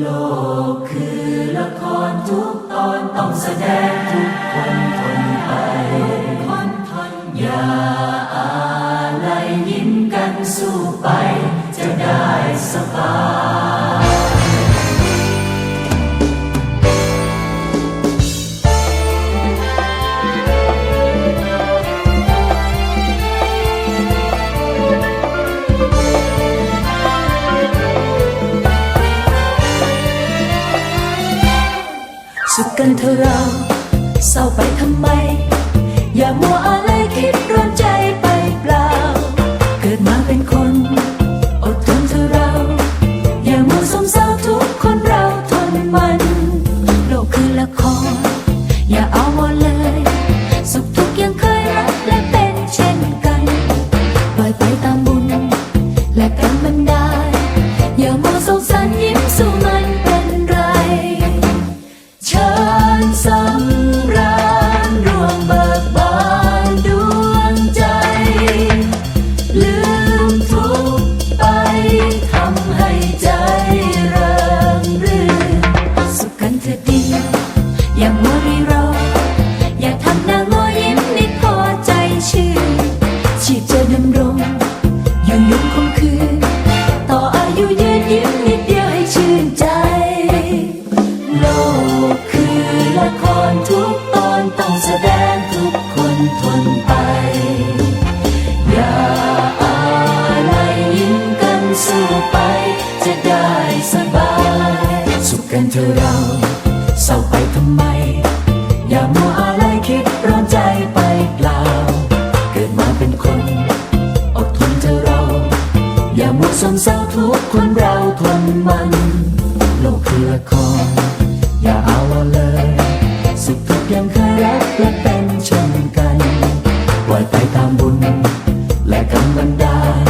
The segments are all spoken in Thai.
โลกคือละครทุกตอนต้องแสดงทุกคนทนไปคนทนอย่าอะไรยิ้มกันสู้ไปจะได้สบาย สุขกันเถอะเราเศร้าไปทำไม อย่ามัวอะไรคิดร้อนใจ อย่ามัวรีรอ อย่าทำหน้างอยิ้มนิดพอใจชื่นชีพจะดำรงอยู่ยุ่งคงคืนต่ออายุยืนยิ้มนิดเดียวให้ชื่นใจ โลกคือละครทุกตอนต้องแสดงทุกคนทนไป อย่าอะไรยิ้มกันสู้ไป จะได้สบาย สุขกันเถอะเรา สมเศร้าทุกคนเราทนมัน โลกคือละคร อย่าเอาเลย สุขทุกข์ยังเคยรักและเป็นเช่นกันปล่อยไปตามบุญ และกรรมบันดาล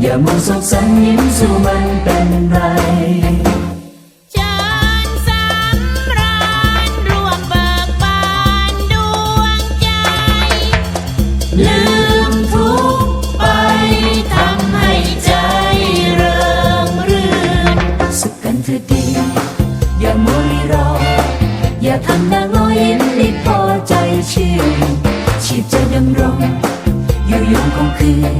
อย่ามัวสกสันยิ้มสู้มันเป็นไรเชิญสำราญรวมเบิกบานดวงใจลืม ทำหน้างอยิ้มนิดพอใจชื่นชีพจะดำรง อยู่ยงคงคืน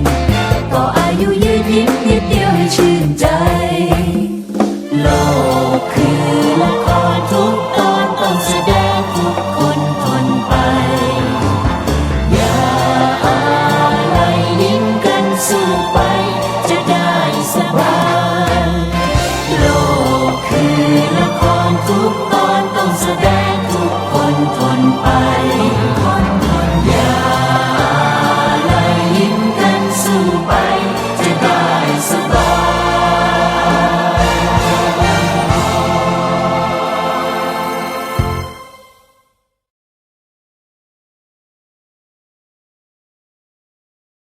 ต่ออายุยืนยิ้มนิดเดียวให้ชื่นใจ โลกคือละครทุกตอนต้องแสดงทุกคนทนไป อย่าอะไรยิ้มกันสู้ไป จะได้สบาย โลกคือละครทุก